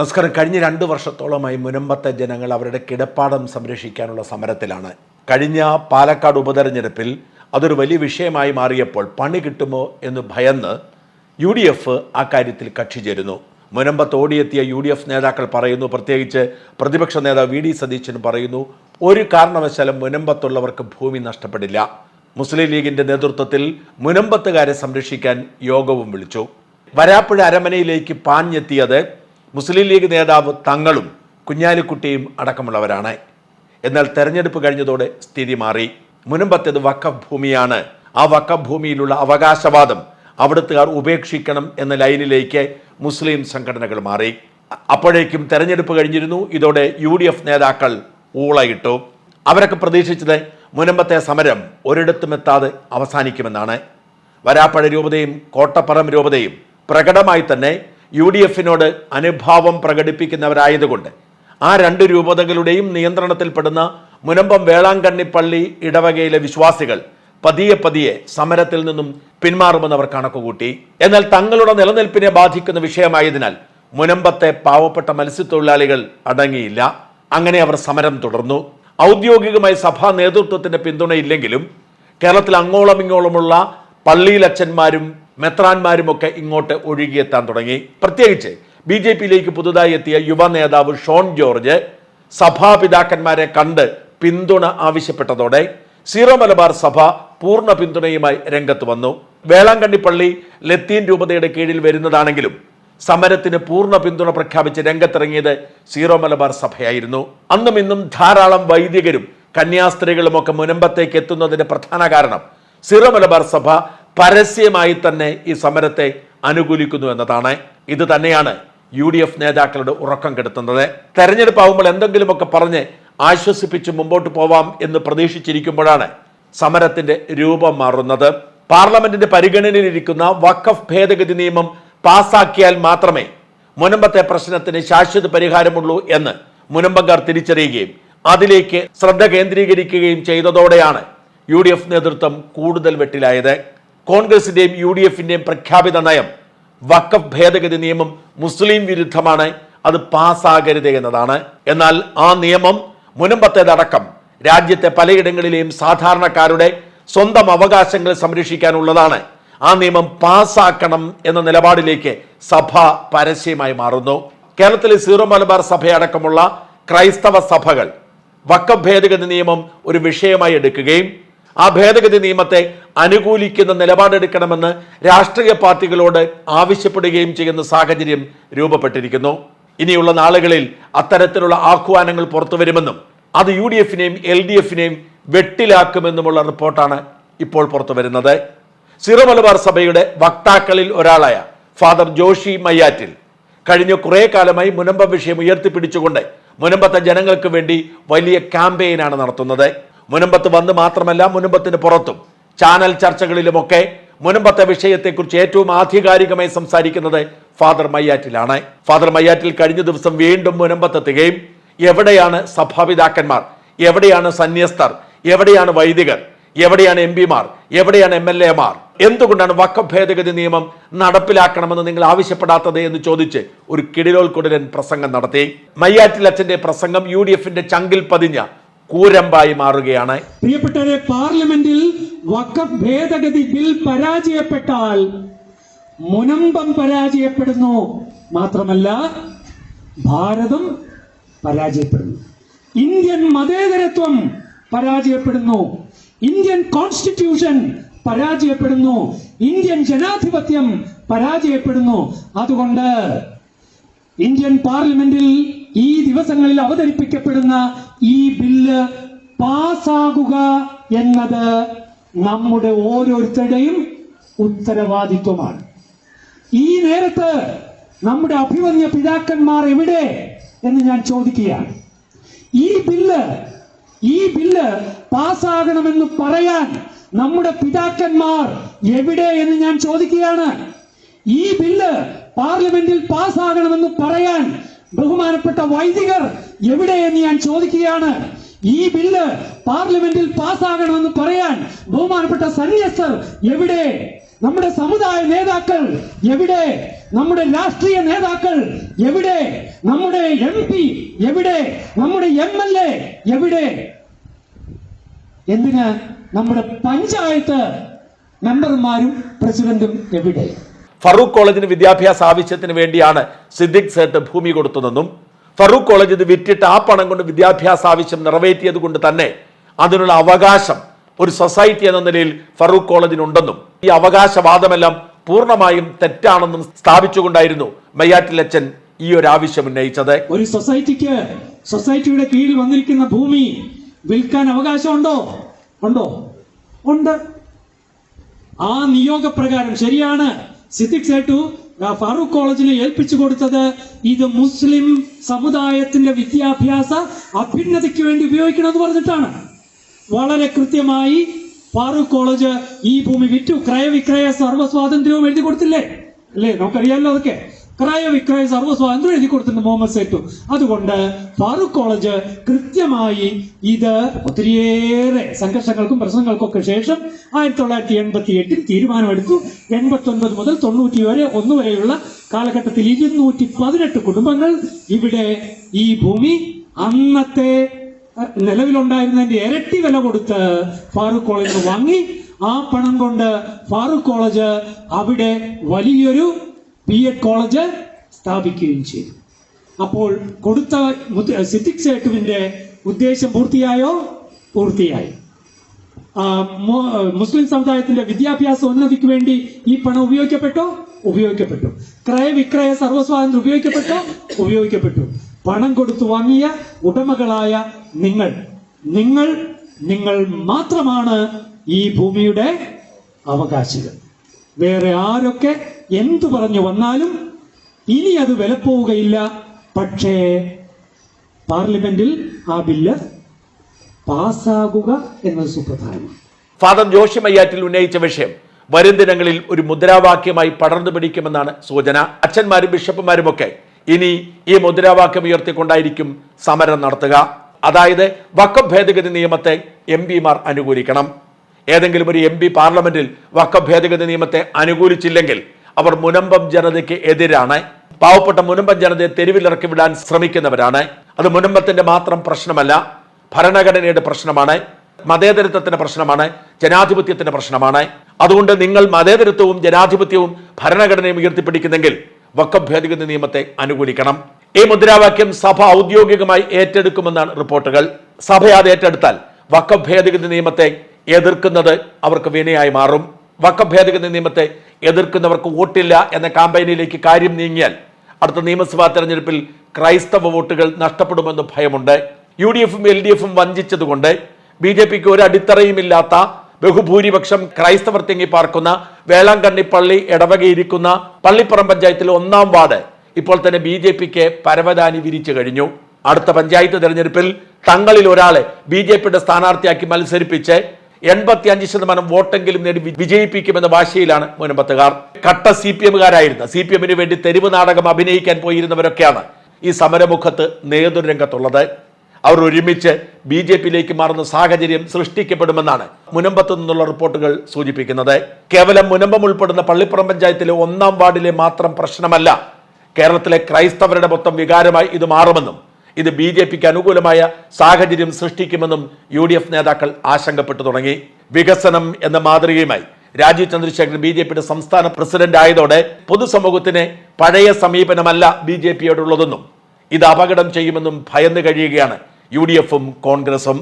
നമസ്കാരം. കഴിഞ്ഞ രണ്ട് വർഷത്തോളമായി മുനമ്പത്തെ ജനങ്ങൾ അവരുടെ കിടപ്പാടം സംരക്ഷിക്കാനുള്ള സമരത്തിലാണ്. കഴിഞ്ഞ പാലക്കാട് ഉപതെരഞ്ഞെടുപ്പിൽ അതൊരു വലിയ വിഷയമായി മാറിയപ്പോൾ പണി കിട്ടുമോ എന്ന് ഭയന്ന് യു ഡി എഫ് ആ കാര്യത്തിൽ കക്ഷി ചേരുന്നു. മുനമ്പത്ത് ഓടിയെത്തിയ യു ഡി എഫ് നേതാക്കൾ പറയുന്നു പ്രത്യേകിച്ച് പ്രതിപക്ഷ നേതാവ് വി ഡി സതീശൻ പറയുന്നു ഒരു കാരണവശാലും മുനമ്പത്തുള്ളവർക്ക് ഭൂമി നഷ്ടപ്പെടില്ല. മുസ്ലിം ലീഗിന്റെ നേതൃത്വത്തിൽ മുനമ്പത്തുകാരെ സംരക്ഷിക്കാൻ യോഗവും വിളിച്ചു. വരാപ്പുഴ അരമനയിലേക്ക് പാഞ്ഞെത്തിയത് മുസ്ലിം ലീഗ് നേതാവ് തങ്ങളും കുഞ്ഞാലിക്കുട്ടിയും അടക്കമുള്ളവരാണ്. എന്നാൽ തെരഞ്ഞെടുപ്പ് കഴിഞ്ഞതോടെ സ്ഥിതി മാറി. മുനമ്പത്തേത് വക്കഫ് ഭൂമിയാണ് ആ വക്കഫ് ഭൂമിയിലുള്ള അവകാശവാദം അവിടുത്തുകാർ ഉപേക്ഷിക്കണം എന്ന ലൈനിലേക്ക് മുസ്ലിം സംഘടനകൾ മാറി. അപ്പോഴേക്കും തെരഞ്ഞെടുപ്പ് കഴിഞ്ഞിരുന്നു. ഇതോടെ യു ഡി എഫ് നേതാക്കൾ ഊളയിട്ടു. അവരൊക്കെ പ്രതീക്ഷിച്ചത് മുനമ്പത്തെ സമരം ഒരിടത്തും എത്താതെ അവസാനിക്കുമെന്നാണ്. വരാപ്പഴ രൂപതയും കോട്ടപ്പറം രൂപതയും പ്രകടമായി തന്നെ യു ഡി എഫിനോട് അനുഭാവം പ്രകടിപ്പിക്കുന്നവരായതുകൊണ്ട് ആ രണ്ട് രൂപതകളുടെയും നിയന്ത്രണത്തിൽപ്പെടുന്ന മുനമ്പം വേളാങ്കണ്ണി പള്ളി ഇടവകയിലെ വിശ്വാസികൾ പതിയെ പതിയെ സമരത്തിൽ നിന്നും പിന്മാറുമെന്ന് അവർ കണക്കുകൂട്ടി. എന്നാൽ തങ്ങളുടെ നിലനിൽപ്പിനെ ബാധിക്കുന്ന വിഷയമായതിനാൽ മുനമ്പത്തെ പാവപ്പെട്ട മത്സ്യത്തൊഴിലാളികൾ അടങ്ങിയില്ല. അങ്ങനെ അവർ സമരം തുടർന്നു. ഔദ്യോഗികമായി സഭാ നേതൃത്വത്തിന്റെ പിന്തുണയില്ലെങ്കിലും കേരളത്തിൽ അങ്ങോളമിങ്ങോളമുള്ള ഇങ്ങോളമുള്ള പള്ളിയിലച്ചന്മാരും മെത്രാന്മാരും ഒക്കെ ഇങ്ങോട്ട് ഒഴുകിയെത്താൻ തുടങ്ങി. പ്രത്യേകിച്ച് ബി ജെ പിയിലേക്ക് പുതുതായി എത്തിയ യുവ നേതാവ് ഷോൺ ജോർജ് സഭാപിതാക്കന്മാരെ കണ്ട് പിന്തുണ ആവശ്യപ്പെട്ടതോടെ സീറോ മലബാർ സഭ പൂർണ പിന്തുണയുമായി രംഗത്ത് വന്നു. വേളാങ്കണ്ണി പള്ളി ലത്തീൻ രൂപതയുടെ കീഴിൽ വരുന്നതാണെങ്കിലും സമരത്തിന് പൂർണ പിന്തുണ പ്രഖ്യാപിച്ച് രംഗത്തിറങ്ങിയത് സീറോ മലബാർ സഭയായിരുന്നു. അന്നും ഇന്നും ധാരാളം വൈദികരും കന്യാസ്ത്രീകളുമൊക്കെ മുനമ്പത്തേക്ക് എത്തുന്നതിന്റെ പ്രധാന കാരണം സീറോ മലബാർ സഭ പരസ്യമായി തന്നെ ഈ സമരത്തെ അനുകൂലിക്കുന്നു എന്നതാണ്. ഇത് തന്നെയാണ് യു ഡി എഫ് നേതാക്കളുടെ ഉറക്കം കെടുത്തുന്നത്. തെരഞ്ഞെടുപ്പാവുമ്പോൾ എന്തെങ്കിലുമൊക്കെ പറഞ്ഞ് ആശ്വസിപ്പിച്ച് മുമ്പോട്ട് പോവാം എന്ന് പ്രതീക്ഷിച്ചിരിക്കുമ്പോഴാണ് സമരത്തിന്റെ രൂപം മാറുന്നത്. പാർലമെന്റിന്റെ പരിഗണനയിലിരിക്കുന്ന വഖഫ് ഭേദഗതി നിയമം പാസാക്കിയാൽ മാത്രമേ മുനമ്പത്തെ പ്രശ്നത്തിന് ശാശ്വത പരിഹാരമുള്ളൂ എന്ന് മുനമ്പക്കാർ തിരിച്ചറിയുകയും അതിലേക്ക് ശ്രദ്ധ കേന്ദ്രീകരിക്കുകയും ചെയ്തതോടെയാണ് യു നേതൃത്വം കൂടുതൽ വെട്ടിലായത്. കോൺഗ്രസിന്റെയും യു ഡി എഫിന്റെയും പ്രഖ്യാപിത നയം വഖഫ് ഭേദഗതി നിയമം മുസ്ലിം വിരുദ്ധമാണ് അത് പാസ്സാകരുത് എന്നതാണ്. എന്നാൽ ആ നിയമം മുനമ്പത്തേതടക്കം രാജ്യത്തെ പലയിടങ്ങളിലെയും സാധാരണക്കാരുടെ സ്വന്തം അവകാശങ്ങൾ സംരക്ഷിക്കാനുള്ളതാണ്. ആ നിയമം പാസ്സാക്കണം എന്ന നിലപാടിലേക്ക് സഭ പരസ്യമായി മാറുന്നു. കേരളത്തിലെ സീറോ മലബാർ സഭയടക്കമുള്ള ക്രൈസ്തവ സഭകൾ വക്കഭേദഗതി നിയമം ഒരു വിഷയമായി എടുക്കുകയും ആ ഭേദഗതി നിയമത്തെ അനുകൂലിക്കുന്ന നിലപാടെടുക്കണമെന്ന് രാഷ്ട്രീയ പാർട്ടികളോട് ആവശ്യപ്പെടുകയും ചെയ്യുന്ന സാഹചര്യം രൂപപ്പെട്ടിരിക്കുന്നു. ഇനിയുള്ള നാളുകളിൽ അത്തരത്തിലുള്ള ആഹ്വാനങ്ങൾ പുറത്തു വരുമെന്നും അത് യു ഡി എഫിനെയും എൽ ഡി എഫിനെയും വെട്ടിലാക്കുമെന്നുമുള്ള റിപ്പോർട്ടാണ് ഇപ്പോൾ പുറത്തു വരുന്നത്. സിറോ മലബാർ സഭയുടെ വക്താക്കളിൽ ഒരാളായ ഫാദർ ജോഷി മയ്യാറ്റിൽ കഴിഞ്ഞ കുറേ കാലമായി മുനമ്പ വിഷയം ഉയർത്തിപ്പിടിച്ചുകൊണ്ട് മുനമ്പത്തെ ജനങ്ങൾക്ക് വേണ്ടി വലിയ ക്യാമ്പയിനാണ് നടത്തുന്നത്. മുനമ്പത്ത് വന്ന് മാത്രമല്ല മുനമ്പത്തിന് പുറത്തും. ചാനൽ ചർച്ചകളിലുമൊക്കെ മുനമ്പത്തെ വിഷയത്തെക്കുറിച്ച് ഏറ്റവും ആധികാരികമായി സംസാരിക്കുന്നത് ഫാദർ മയ്യാറ്റിലാണ്. ഫാദർ മയ്യാറ്റിൽ കഴിഞ്ഞ ദിവസം വീണ്ടും മുനമ്പത്തെത്തുകയും എവിടെയാണ് സഭാപിതാക്കന്മാർ എവിടെയാണ് സന്യസ്തർ എവിടെയാണ് വൈദികർ എവിടെയാണ് എം പിമാർ എവിടെയാണ് എം എൽ എമാർ എന്തുകൊണ്ടാണ് വക്ക ഭേദഗതി നിയമം നടപ്പിലാക്കണമെന്ന് നിങ്ങൾ ആവശ്യപ്പെടാത്തത് എന്ന് ചോദിച്ച് ഒരു കിടിലോൽ കുടലൻ പ്രസംഗം നടത്തി. മയ്യാറ്റിൽ അച്ഛന്റെ പ്രസംഗം യു ഡി എഫിന്റെ ചങ്കിൽ പതിഞ്ഞ കൂരമ്പായി മാറുകയാണ്. പ്രിയപ്പെട്ടവരെ പാർലമെന്റിൽ വഖഫ് ഭേദഗതി ബിൽ പരാജയപ്പെട്ടാൽ മുനമ്പം പരാജയപ്പെടുന്നു. മാത്രമല്ല ഭാരതം പരാജയപ്പെടുന്നു. ഇന്ത്യൻ മതേതരത്വം പരാജയപ്പെടുന്നു. ഇന്ത്യൻ കോൺസ്റ്റിറ്റ്യൂഷൻ പരാജയപ്പെടുന്നു. ഇന്ത്യൻ ജനാധിപത്യം പരാജയപ്പെടുന്നു. അതുകൊണ്ട് ഇന്ത്യൻ പാർലമെന്റിൽ ഈ ദിവസങ്ങളിൽ അവതരിപ്പിക്കപ്പെടുന്ന ഈ ബില്ല് പാസ്സാകുക എന്നത് നമ്മുടെ ഓരോരുത്തരുടെയും ഉത്തരവാദിത്വമാണ്. ഈ നേരത്ത് നമ്മുടെ അഭിമന്യ പിതാക്കന്മാർ എവിടെ എന്ന് ഞാൻ ചോദിക്കുകയാണ്. ഈ ബില്ല് ഈ ബില്ല് പാസ്സാകണമെന്ന് പറയാൻ നമ്മുടെ പിതാക്കന്മാർ എവിടെ എന്ന് ഞാൻ ചോദിക്കുകയാണ്. ഈ ബില്ല് പാർലമെന്റിൽ പാസ്സാകണമെന്ന് പറയാൻ ബഹുമാനപ്പെട്ട വൈദികർ എവിടെ എന്ന് ഞാൻ ചോദിക്കുകയാണ്. ഈ ബില്ല് പാർലമെന്റിൽ പാസ്സാകണമെന്ന് പറയാൻ ബഹുമാനപ്പെട്ട സന്യസ്തർ എവിടെ? നമ്മുടെ സമുദായ നേതാക്കൾ എവിടെ? നമ്മുടെ രാഷ്ട്രീയ നേതാക്കൾ എവിടെ? നമ്മുടെ എം പി എവിടെ? നമ്മുടെ എം എൽ എ എവിടെ? എന്തിന് നമ്മുടെ പഞ്ചായത്ത് മെമ്പർമാരും പ്രസിഡന്റും എവിടെ? ഫറൂഖ് കോളേജിന് വിദ്യാഭ്യാസ ആവശ്യത്തിന് വേണ്ടിയാണ് സിദ്ദിഖ് സേട്ട് ഭൂമി കൊടുത്തതെന്നും ഫറൂഖ് കോളേജ് ഇത് വിറ്റിട്ട് ആ പണം കൊണ്ട് വിദ്യാഭ്യാസ ആവശ്യം നിറവേറ്റിയത് കൊണ്ട് തന്നെ അതിനുള്ള അവകാശം ഒരു സൊസൈറ്റി എന്ന നിലയിൽ ഫറൂഖ് കോളേജിനുണ്ടെന്നും ഈ അവകാശവാദമെല്ലാം പൂർണമായും തെറ്റാണെന്നും സ്ഥാപിച്ചുകൊണ്ടായിരുന്നു മയ്യാറ്റിലച്ചൻ ഈ ഒരു ആവശ്യം ഉന്നയിച്ചത്. ഒരു സൊസൈറ്റിക്ക് സൊസൈറ്റിയുടെ കീഴിൽ വന്നിരിക്കുന്ന ഭൂമി വിൽക്കാൻ അവകാശമുണ്ടോ? ഉണ്ടോ? ഉണ്ട്. ആ നിയോഗപ്രകാരം ശരിയാണ്. സിദ്ദിഖ് സേട്ടു ഫാറൂഖ് കോളേജിന് ഏൽപ്പിച്ചു കൊടുത്തത് ഇത് മുസ്ലിം സമുദായത്തിന്റെ വിദ്യാഭ്യാസ അഭ്യുന്നതയ്ക്ക് വേണ്ടി ഉപയോഗിക്കണമെന്ന് പറഞ്ഞിട്ടാണ്. വളരെ കൃത്യമായി ഫാറൂഖ് കോളേജ് ഈ ഭൂമി വിറ്റു. ക്രയവിക്രയ സർവസ്വാതന്ത്ര്യവും എഴുതി കൊടുത്തില്ലേ? അല്ലേ? നമുക്കറിയാമല്ലോ അതൊക്കെ. ക്രയവിക്രയ സർവസ്വാതന്ത്ര്യം എഴുതി കൊടുത്തിട്ടുണ്ട് മുഹമ്മദ് സേറ്റു അതുകൊണ്ട് ഫാറൂഖ് കോളേജ് കൃത്യമായി ഇത് ഒത്തിരിയേറെ സംഘർഷങ്ങൾക്കും പ്രശ്നങ്ങൾക്കും ശേഷം ആയിരത്തി തൊള്ളായിരത്തി എൺപത്തി എട്ടിൽ തീരുമാനമെടുത്തു. എൺപത്തി ഒൻപത് മുതൽ തൊണ്ണൂറ്റി വരെ ഒന്ന് വരെയുള്ള കാലഘട്ടത്തിൽ ഇരുന്നൂറ്റി പതിനെട്ട് കുടുംബങ്ങൾ ഇവിടെ ഈ ഭൂമി അന്നത്തെ നിലവിലുണ്ടായിരുന്നതിന്റെ ഇരട്ടി വില കൊടുത്ത് ഫാറൂഖ് കോളേജിൽ വാങ്ങി. ആ പണം കൊണ്ട് ഫാറൂഖ് കോളേജ് അവിടെ വലിയൊരു ബി എഡ് കോളേജ് സ്ഥാപിക്കുകയും ചെയ്തു. അപ്പോൾ കൊടുത്ത സിദ്ദിഖ് സേട്ടുവിന്റെ ഉദ്ദേശം പൂർത്തിയായോ? പൂർത്തിയായി. മുസ്ലിം സമുദായത്തിന്റെ വിദ്യാഭ്യാസ ഉന്നതിക്ക് വേണ്ടി ഈ പണം ഉപയോഗിക്കപ്പെട്ടോ? ഉപയോഗിക്കപ്പെട്ടു. ക്രയവിക്രയ സർവസ്വാതന്ത്ര്യം ഉപയോഗിക്കപ്പെട്ടോ? ഉപയോഗിക്കപ്പെട്ടു. പണം കൊടുത്തു വാങ്ങിയ ഉടമകളായ നിങ്ങൾ നിങ്ങൾ നിങ്ങൾ മാത്രമാണ് ഈ ഭൂമിയുടെ അവകാശികൾ. വേറെ ആരൊക്കെ എന്തു പറഞ്ഞു വന്നാലും ഇനി അത് വിലപ്പോവുകയില്ല. പക്ഷേ പാർലമെന്റിൽ ആ ബില്ല് പാസ്സാകുക എന്നത് സുപ്രധാനമാണ് ഫാദർ ജോഷി മയ്യാറ്റിൽ ഉന്നയിച്ച വിഷയം വരും ദിനങ്ങളിൽ ഒരു മുദ്രാവാക്യമായി പടർന്നു പിടിക്കുമെന്നാണ് സൂചന. അച്ഛന്മാരും ബിഷപ്പുമാരും ഒക്കെ ഇനി ഈ മുദ്രാവാക്യം ഉയർത്തിക്കൊണ്ടായിരിക്കും സമരം നടത്തുക. അതായത് വക്കം ഭേദഗതി നിയമത്തെ എം പിമാർ അനുകൂലിക്കണം. ഏതെങ്കിലും ഒരു എം പി പാർലമെന്റിൽ വക്കം ഭേദഗതി നിയമത്തെ അനുകൂലിച്ചില്ലെങ്കിൽ അവർ മുനമ്പം ജനതയ്ക്ക് എതിരാണ്. പാവപ്പെട്ട മുനമ്പം ജനതയെ തെരുവിലിറക്കി വിടാൻ ശ്രമിക്കുന്നവരാണ്. അത് മുനമ്പത്തിന്റെ മാത്രം പ്രശ്നമല്ല ഭരണഘടനയുടെ പ്രശ്നമാണ് മതേതരത്വത്തിന്റെ പ്രശ്നമാണ് ജനാധിപത്യത്തിന്റെ പ്രശ്നമാണ്. അതുകൊണ്ട് നിങ്ങൾ മതേതരത്വവും ജനാധിപത്യവും ഭരണഘടനയും ഉയർത്തിപ്പിടിക്കുന്നെങ്കിൽ വക്കം ഭേദഗതി നിയമത്തെ അനുകൂലിക്കണം. ഈ മുദ്രാവാക്യം സഭ ഔദ്യോഗികമായി ഏറ്റെടുക്കുമെന്നാണ് റിപ്പോർട്ടുകൾ. സഭ അത് ഏറ്റെടുത്താൽ വക്കം ഭേദഗതി നിയമത്തെ എതിർക്കുന്നത് അവർക്ക് വിനയായി മാറും. വക്കം ഭേദഗതി നിയമത്തെ എതിർക്കുന്നവർക്ക് വോട്ടില്ല എന്ന കാമ്പയിനിലേക്ക് കാര്യം നീങ്ങിയാൽ അടുത്ത നിയമസഭാ തെരഞ്ഞെടുപ്പിൽ ക്രൈസ്തവ വോട്ടുകൾ നഷ്ടപ്പെടുമെന്ന് ഭയമുണ്ട്. യു ഡി എഫും എൽ ഡി എഫും വഞ്ചിച്ചതുകൊണ്ട് ബി ജെ പിക്ക് ഒരു അടിത്തറയുമില്ലാത്ത ബഹുഭൂരിപക്ഷം ക്രൈസ്തവർ തിങ്ങി പാർക്കുന്ന വേളാങ്കണ്ണി പള്ളി ഇടവകയിരിക്കുന്ന പള്ളിപ്പുറം പഞ്ചായത്തിലെ ഒന്നാം വാർഡ് ഇപ്പോൾ തന്നെ ബി ജെ പിക്ക് പരവതാനി വിരിച്ചു കഴിഞ്ഞു. അടുത്ത പഞ്ചായത്ത് തെരഞ്ഞെടുപ്പിൽ തങ്ങളിൽ ഒരാളെ ബി ജെ പിയുടെ സ്ഥാനാർത്ഥിയാക്കി മത്സരിപ്പിച്ച് എൺപത്തി അഞ്ച് ശതമാനം വോട്ടെങ്കിലും നേടി വിജയിപ്പിക്കുമെന്ന വാശിയിലാണ് മുനമ്പത്തുകാർ കട്ട സി പി എമ്മുകാരായിരുന്ന. സി പി എമ്മിന് വേണ്ടി തെരുവ് നാടകം അഭിനയിക്കാൻ പോയിരുന്നവരൊക്കെയാണ് ഈ സമരമുഖത്ത് നേതൃരംഗത്തുള്ളത് അവർ ഒരുമിച്ച് ബി ജെ പിയിലേക്ക് മാറുന്ന സാഹചര്യം സൃഷ്ടിക്കപ്പെടുമെന്നാണ് മുനമ്പത്ത് നിന്നുള്ള റിപ്പോർട്ടുകൾ സൂചിപ്പിക്കുന്നത്. കേവലം മുനമ്പം ഉൾപ്പെടുന്ന പള്ളിപ്പുറം പഞ്ചായത്തിലെ ഒന്നാം വാർഡിലെ മാത്രം പ്രശ്നമല്ല കേരളത്തിലെ ക്രൈസ്തവരുടെ മൊത്തം വികാരമായി ഇത് മാറുമെന്നും ഇത് ബി ജെ പിക്ക് അനുകൂലമായ സാഹചര്യം സൃഷ്ടിക്കുമെന്നും യു ഡി എഫ് നേതാക്കൾ ആശങ്കപ്പെട്ടു തുടങ്ങി. വികസനം എന്ന മാതൃകയുമായി രാജീവ് ചന്ദ്രശേഖരൻ ബി ജെ പിയുടെ സംസ്ഥാന പ്രസിഡന്റ് ആയതോടെ പൊതുസമൂഹത്തിന് പഴയ സമീപനമല്ല ബി ജെ പിയോടുള്ളതെന്നും ഇത് അപകടം ചെയ്യുമെന്നും ഭയന്നു കഴിയുകയാണ് യു ഡി എഫും കോൺഗ്രസും.